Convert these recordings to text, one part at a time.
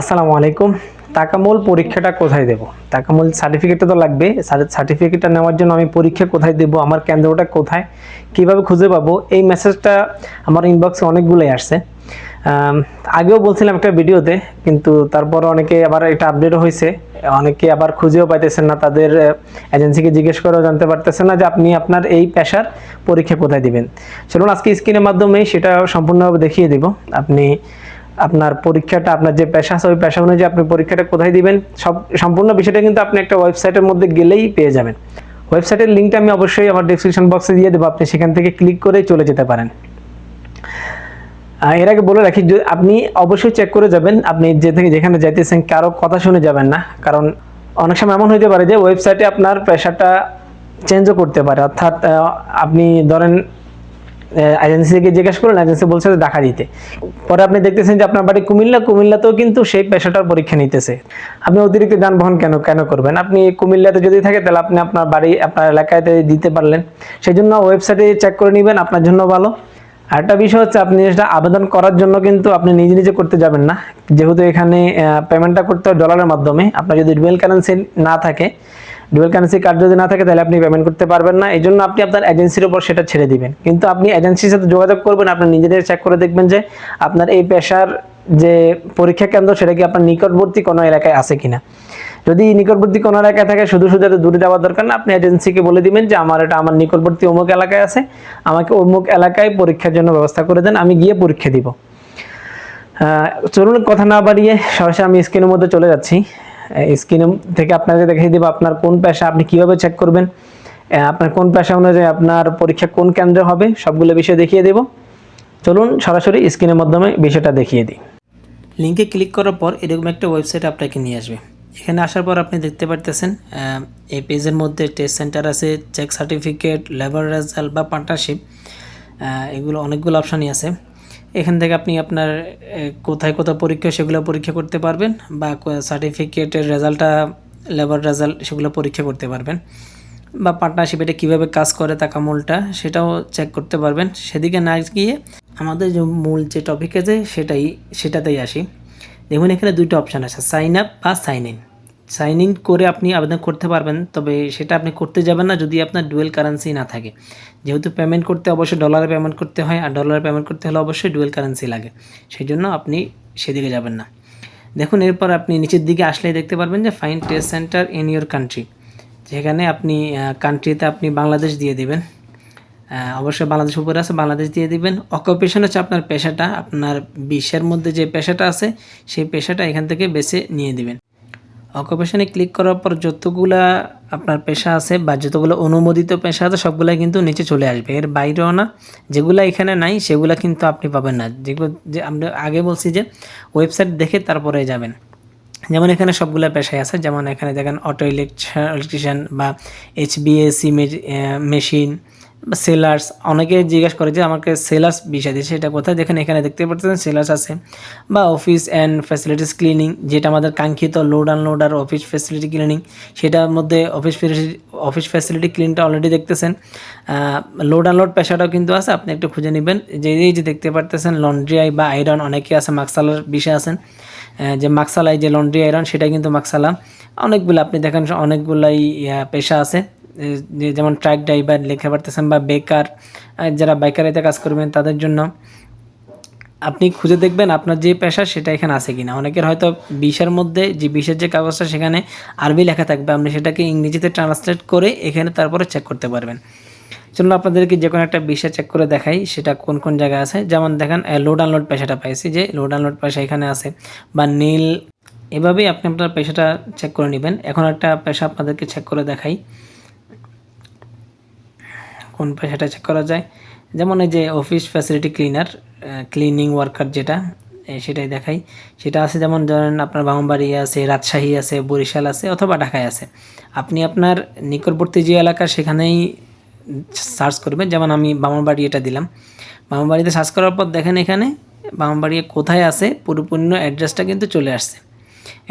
আসসালামু আলাইকুম। তাকামূল পরীক্ষাটা কোথায় দেব? তাকামূল সার্টিফিকেটটা তো লাগবে। সার্টিফিকেটটা নেওয়ার জন্য আমি পরীক্ষা কোথায় দেব? আমার কেন্দ্রটা কোথায়? কীভাবে খুঁজে পাবো? এই মেসেজটা আমার ইনবক্সে অনেকগুলোই আসছে। আগেও বলছিলাম একটা ভিডিওতে, কিন্তু তারপর অনেকে আবার এটা আপডেটও হয়েছে। অনেকে আবার খুঁজেও পাইতেছেন না। তাদের এজেন্সিকে জিজ্ঞেস করেও জানতে পারতেছেন না যে আপনি আপনার এই পেশার পরীক্ষা কোথায় দিবেন। চলুন আজকে স্ক্রিনের মাধ্যমে সেটা সম্পূর্ণভাবে দেখিয়ে দিব। আপনি আপনার পরীক্ষাটা, আপনার যে পেশা আছে, ওই পেশা অনুযায়ী আপনি পরীক্ষাটা কোথায় দিবেন, সব, সম্পূর্ণ বিষয়টা কিন্তু আপনি একটা ওয়েবসাইটের মধ্যে গেলেই পেয়ে যাবেন। ওয়েবসাইটের লিঙ্কটা আমি অবশ্যই আমার ডিসক্রিপশন বক্সে দিয়ে দেবো, আপনি সেখান থেকে ক্লিক করে চলে যেতে পারেন। এর আগে বলে রাখি আপনি অবশ্যই চেক করে যাবেন, আপনি যে থেকে যেখানে যাইতেছেন, কারও কথা শুনে যাবেন না। কারণ অনেক সময় এমন হইতে পারে যে ওয়েবসাইটে আপনার পেশাটা চেঞ্জও করতে পারে। অর্থাৎ আপনি ধরেন এজেন্সি থেকে জিজ্ঞেস করলেন এজেন্সি বলছে যে দেখা দিতে। পরে আপনি দেখতেছেন যে আপনার বাড়ি কুমিল্লা, কুমিল্লাতেও কিন্তু সেই পেশাটার পরীক্ষা নিতেছে। আপনি অতিরিক্ত যানবাহন কেন কেন করবেন? আপনি কুমিল্লাতে যদি থাকে, তাহলে আপনি আপনার বাড়ি, আপনার এলাকায় দিতে পারলেন। সেই জন্য ওয়েবসাইটে চেক করে নেবেন, আপনার জন্য ভালো। আরেকটা বিষয় হচ্ছে আপনি যেটা আবেদন করার জন্য কিন্তু আপনি নিজে নিজে করতে যাবেন না। যেহেতু এখানে পেমেন্টটা করতে হয় ডলারের মাধ্যমে, আপনার যদি ডুয়েল কারেন্সি না থাকে ডুয়েল কারেন্সি কার্ড যদি না থাকে, তাহলে আপনি পেমেন্ট করতে পারবেন না। এই জন্য আপনি আপনার এজেন্সির উপর সেটা ছেড়ে দিবেন। কিন্তু আপনি এজেন্সির সাথে যোগাযোগ করবেন, আপনি নিজেদের চেক করে দেখবেন যে আপনার এই পেশার যে পরীক্ষা কেন্দ্র, সেটা কি আপনার নিকটবর্তী কোনো এলাকায় আছে কিনা। যদি নিকটবর্তী কোনো এলাকায় থাকে, শুধু শুধু এত দূরে যাওয়ার দরকার না, আপনি এজেন্সিকে বলে দিবেন যে আমার এটা আমার নিকটবর্তী অমুক এলাকায় আছে, আমাকে অমুক এলাকায় পরীক্ষার জন্য ব্যবস্থা করে দেন, আমি গিয়ে পরীক্ষা দিব। চলুন কথা না বাড়িয়ে সরাসরি আমি স্ক্রিনের মধ্যে চলে যাচ্ছি। স্ক্রিন থেকে আপনাকে দেখিয়ে দেবো আপনার কোন পেশা আপনি কীভাবে চেক করবেন আপনার কোন পেশা অনুযায়ী আপনার পরীক্ষা কোন কেন্দ্রে হবে, সবগুলো বিষয় দেখিয়ে দেব। চলুন সরাসরি স্ক্রিনের মাধ্যমে বিষয়টা দেখিয়ে দিই। লিঙ্কে ক্লিক করার পর এরকম একটা ওয়েবসাইট আপনাকে নিয়ে আসবে। এখানে আসার পর আপনি দেখতে পারতেছেন এই পেজের মধ্যে টেস্ট সেন্টার আছে চেক সার্টিফিকেট লেবার রেজাল্ট বা পার্টনারশিপ এগুলো অনেকগুলো অপশানই আছে। এখান থেকে আপনি আপনার কোথায় কোথায় পরীক্ষা, সেগুলো পরীক্ষা করতে পারবেন বা সার্টিফিকেটের রেজাল্টটা লেবার রেজাল্ট সেগুলো পরীক্ষা করতে পারবেন। বা পার্টনারশিপ এটা কীভাবে কাজ করে, তাকামূলটা সেটাও চেক করতে পারবেন। সেদিকে না গিয়ে আমাদের যে মূল যে টপিক আছে, সেটাই, সেটাতেই আসি। দেখুন, এখানে দুইটা অপশান আছে সাইন আপ বা সাইন ইন সাইন ইন করে আপনি আবেদন করতে পারবেন, তবে সেটা আপনি করতে যাবেন না যদি আপনার ডুয়েল কারেন্সি না থাকে। যেহেতু পেমেন্ট করতে অবশ্যই ডলারে পেমেন্ট করতে হয়, আর ডলারে পেমেন্ট করতে হলে অবশ্যই ডুয়েল কারেন্সি লাগে। সেই জন্য আপনি সেদিকে যাবেন না। দেখুন, এরপর আপনি নিচের দিকে আসলেই দেখতে পারবেন যে find test centre in your country যেখানে আপনি কান্ট্রিতে আপনি বাংলাদেশ দিয়ে দিবেন। অবশ্যই বাংলাদেশ উপরে আছে, বাংলাদেশ দিয়ে দিবেন। অকুপেশন হচ্ছে আপনার পেশাটা, আপনার বিশ্বের মধ্যে যে পেশাটা আছে, সেই পেশাটা এখান থেকে বেছে নিয়ে দিবেন। অকুপেশনে ক্লিক করার পর যতগুলা আপনার পেশা আছে বা যতগুলো অনুমোদিত পেশা আছে, সবগুলাই কিন্তু নিচে চলে আসবে। এর বাইরেও না, যেগুলো এখানে নাই, সেগুলো কিন্তু আপনি পাবেন না। যেগুলো যে আমরা আগে বলছি যে ওয়েবসাইট দেখে তারপরে যাবেন। যেমন এখানে সবগুলো পেশায় আছে, যেমন এখানে দেখেন অটো ইলেকট্রিশিয়ান বা এইচবিএসি মেশিন সেলার্স অনেকে জিজ্ঞাসা করে যে আমাকে সেলার্স বিষয় দিয়েছে, সেটা কোথায়? দেখেন এখানে দেখতে পাচ্ছেন সেলার্স আছে। বা অফিস অ্যান্ড ফ্যাসিলিটিস ক্লিনিং যেটা আমাদের কাঙ্ক্ষিত লোড আনলোড আর অফিস ফ্যাসিলিটি ক্লিনিং সেটার মধ্যে অফিস অফিস ফ্যাসিলিটি ক্লিনটা অলরেডি দেখতেছেন। লোড আনলোড পেশাটাও কিন্তু আছে, আপনি একটু খুঁজে নেবেন। যে এই যে দেখতে পারতেছেন লন্ড্রি আই বা আয়রন অনেকে আছে, মাকসালার বিষয় আছেন। যে মাকসালাই যে লন্ড্রি আয়রন সেটা কিন্তু মাকসালা। অনেকগুলো আপনি দেখেন, অনেকগুলাই পেশা আছে। যেমন ট্রাক ড্রাইভার লেখা পারতেছেন বা বেকার যারা বাইকারিতে কাজ করবেন, তাদের জন্য আপনি খুঁজে দেখবেন আপনার যে পেশা সেটা এখানে আছে কিনা। অনেকের হয়তো বিশের মধ্যে যে বিশের যে কাগজটা সেখানে আরবি লেখা থাকবে, আপনি সেটাকে ইংরেজিতে ট্রান্সলেট করে এখানে তারপরে চেক করতে পারবেন। চলুন আপনাদেরকে যে কোনো একটা বিষয় চেক করে দেখাই, সেটা কোন কোন জায়গায় আছে। যেমন দেখেন লোড আনলোড পেশাটা পাইছি যে লোড আনলোড পেশা এখানে আছে, বা নীল, এভাবেই আপনি আপনার পেশাটা চেক করে নেবেন। এখন একটা পেশা আপনাদেরকে চেক করে দেখাই। কোন পেশাটা চেক করা যায়। যেমন এই যে office facility cleaner cleaning worker যেটা সেটাই দেখাই। সেটা আছে যেমন ধরেন আপনার বামবাড়ি আছে, রাজশাহী আছে, বরিশাল আছে অথবা ঢাকায় আছে। আপনি আপনার নিকটবর্তী যে এলাকা সেখানেই সার্চ করবেন। যেমন আমি বামনবাড়ি এটা দিলাম। বামনবাড়িতে সার্চ করার পর দেখেন এখানে বামনবাড়ি কোথায় আছে, পরিপূর্ণ অ্যাড্রেসটা কিন্তু চলে আসছে।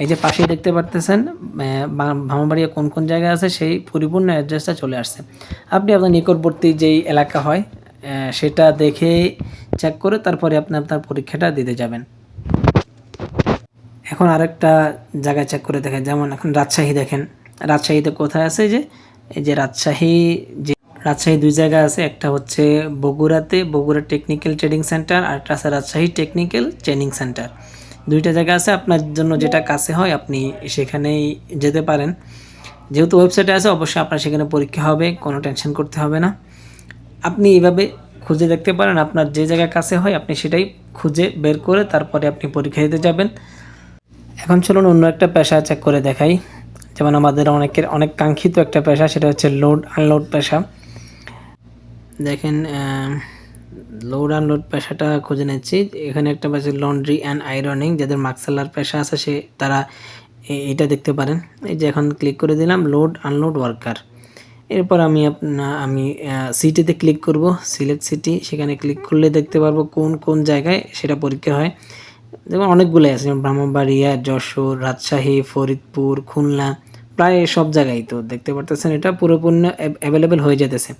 এই যে পাশেই দেখতে পারতেছেন ভামাবাড়িয়া কোন কোন জায়গায় আছে, সেই পরিপূর্ণ অ্যাড্রেসটা চলে আসছে। আপনি আপনার নিকটবর্তী যেই এলাকা হয় সেটা দেখে চেক করে তারপরে আপনি আপনার পরীক্ষাটা দিতে যাবেন। এখন আরেকটা জায়গায় চেক করে দেখেন, যেমন এখন রাজশাহী দেখেন। রাজশাহীতে কোথায় আছে যে, এই যে রাজশাহী যে, রাজশাহী দুই জায়গা আছে, একটা হচ্ছে বগুড়াতে, বগুড়া টেকনিক্যাল ট্রেনিং সেন্টার আর একটা আছে রাজশাহী টেকনিক্যাল ট্রেনিং সেন্টার দুইটা জায়গা আছে, আপনার জন্য যেটা কাছে হয় আপনি সেখানেই যেতে পারেন। যেহেতু ওয়েবসাইটে আছে, অবশ্যই আপনার সেখানে পরীক্ষা হবে, কোনো টেনশন করতে হবে না। আপনি এইভাবে খুঁজে দেখতে পারেন, আপনার যে জায়গায় কাছে হয়, আপনি সেটাই খুঁজে বের করে তারপরে আপনি পরীক্ষা দিতে যাবেন। এখন চলুন অন্য একটা পেশা চেক করে দেখাই। যেমন আমাদের অনেকের অনেক কাঙ্ক্ষিত একটা পেশা, সেটা হচ্ছে লোড আনলোড পেশা। দেখেন লোড আনলোড পেশাটা খুঁজে নিচ্ছি। এখানে একটা পেশা লন্ড্রি অ্যান্ড আয়রনিং যাদের মাক্সালার পেশা আছে, সে তারা এটা দেখতে পারেন। এই যে এখন ক্লিক করে দিলাম, লোড আনলোড ওয়ার্কার। এরপর আমি আপনা, আমি সিটিতে ক্লিক করব, সিলেক্ট সিটি, সেখানে ক্লিক করলে দেখতে পারব কোন কোন জায়গায় সেটা পরীক্ষা হয়। যেমন অনেকগুলো আছে, যেমন ব্রাহ্মণবাড়িয়া যশোর, রাজশাহী, ফরিদপুর, খুলনা, প্রায় সব জায়গায় তো দেখতে পারতেছেন এটা পুরোপূর্ণ অ্যাভেলেবেল হয়ে যেতেছে।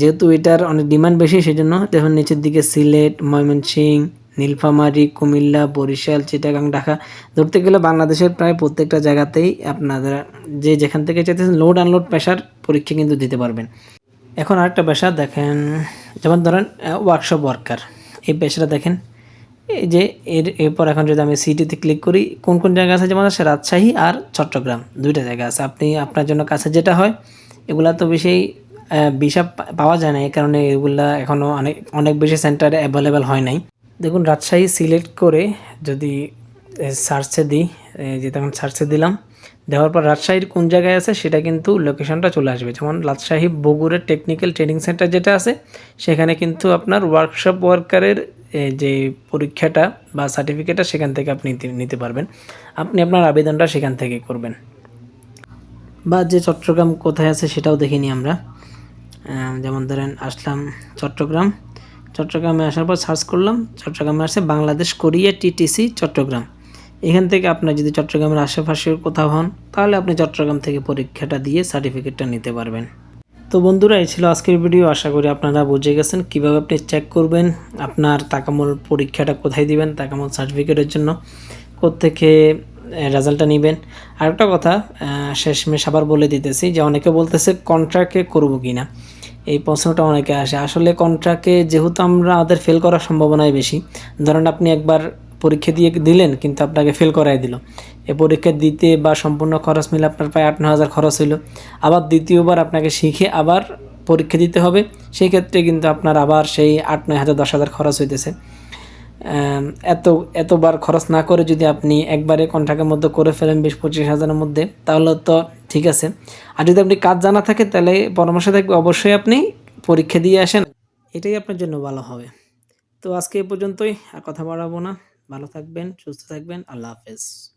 যেহেতু এটার অনেক ডিমান্ড বেশি সেই জন্য দেখুন নিচের দিকে সিলেট, ময়মনসিংহ, নীলফামারী, কুমিল্লা, বরিশাল, চিটাগাং, ঢাকা ধরতে গেলে বাংলাদেশের প্রায় প্রত্যেকটা জায়গাতেই আপনারা যে যেখান থেকে চাইতেছেন লোড আনলোড পেশার পরীক্ষা কিন্তু দিতে পারবেন। এখন আরেকটা পেশা দেখেন, যেমন ধরেন ওয়ার্কশপ ওয়ার্কার এই পেশাটা দেখেন, এই যে এর এরপর এখন যদি আমি সিটিতে ক্লিক করি, কোন কোন জায়গা আছে? যেমন আছে রাজশাহী আর চট্টগ্রাম, দুইটা জায়গা আছে। আপনি আপনার জন্য কাছে যেটা হয়, এগুলা তো বেশি বিষা পাওয়া যায় না, এই কারণে এগুলা এখনও অনেক অনেক বেশি সেন্টারে অ্যাভেলেবেল হয় নাই। দেখুন, রাজশাহী সিলেক্ট করে যদি সার্চে দিই যে তখন সার্চে দিলাম, দেওয়ার পর রাজশাহীর কোন জায়গায় আছে সেটা কিন্তু লোকেশনটা চলে আসবে। যেমন রাজশাহী বগুড়ের টেকনিক্যাল ট্রেনিং সেন্টার যেটা আছে, সেখানে কিন্তু আপনার ওয়ার্কশপ ওয়ার্কারের যে পরীক্ষাটা বা সার্টিফিকেটটা সেখান থেকে আপনি নিতে- পারবেন। আপনি আপনার আবেদনটা সেখান থেকে করবেন। বা যে চট্টগ্রাম কোথায় আছে সেটাও দেখিনি আমরা। যেমন ধরেন আসলাম চট্টগ্রাম। চট্টগ্রামে আসার পর সার্চ করলাম, চট্টগ্রামে আসে বাংলাদেশ কোরিয়া টিটিসি চট্টগ্রাম। এখান থেকে আপনার যদি চট্টগ্রামের আশেপাশে কোথাও হন, তাহলে আপনি চট্টগ্রাম থেকে পরীক্ষাটা দিয়ে সার্টিফিকেটটা নিতে পারবেন। তো বন্ধুরা, এই ছিল আজকের ভিডিও আশা করি আপনারা বুঝে গেছেন কীভাবে আপনি চেক করবেন আপনার তাকামূল পরীক্ষাটা কোথায় দিবেন, তাকামূল সার্টিফিকেটের জন্য, কোত্থেকে রেজাল্টটা নেবেন। আরেকটা কথা শেষমেশ আবার বলে দিতেছি যে অনেকে বলতেছে কন্ট্রাক্টে করব কি না এই প্রশ্নটা অনেকে আসে। আসলে কন্ট্রাক্টে যেহেতু আমরা আমাদের ফেল করার সম্ভাবনাই বেশি, ধরেন আপনি একবার পরীক্ষা দিয়ে দিলেন, কিন্তু আপনাকে ফেল করাই দিল। এ পরীক্ষা দিতে বা সম্পূর্ণ খরচ মিলে আপনার প্রায় আট ন হাজার খরচ হইল। আবার দ্বিতীয়বার আপনাকে শিখে আবার পরীক্ষা দিতে হবে, সেই ক্ষেত্রে কিন্তু আপনার আবার সেই আট নয় হাজার দশ হাজার খরচ হইতেছে। এত, এতবার খরচ না করে যদি আপনি একবারে কন্ট্রাক্টের মধ্যে করে ফেলেন বিশ, পঁচিশ হাজারের মধ্যে, তাহলে তো ঠিক আছে। আর যদি আপনি কাজ জানা থাকে, তাহলে পরামর্শ থাকবে অবশ্যই আপনি পরীক্ষা দিয়ে আসেন। এটাই আপনার জন্য ভালো হবে। তো আজকে এ পর্যন্তই, আর কথা বাড়াবো না। ভালো থাকবেন, সুস্থ থাকবেন, আল্লাহ হাফেজ।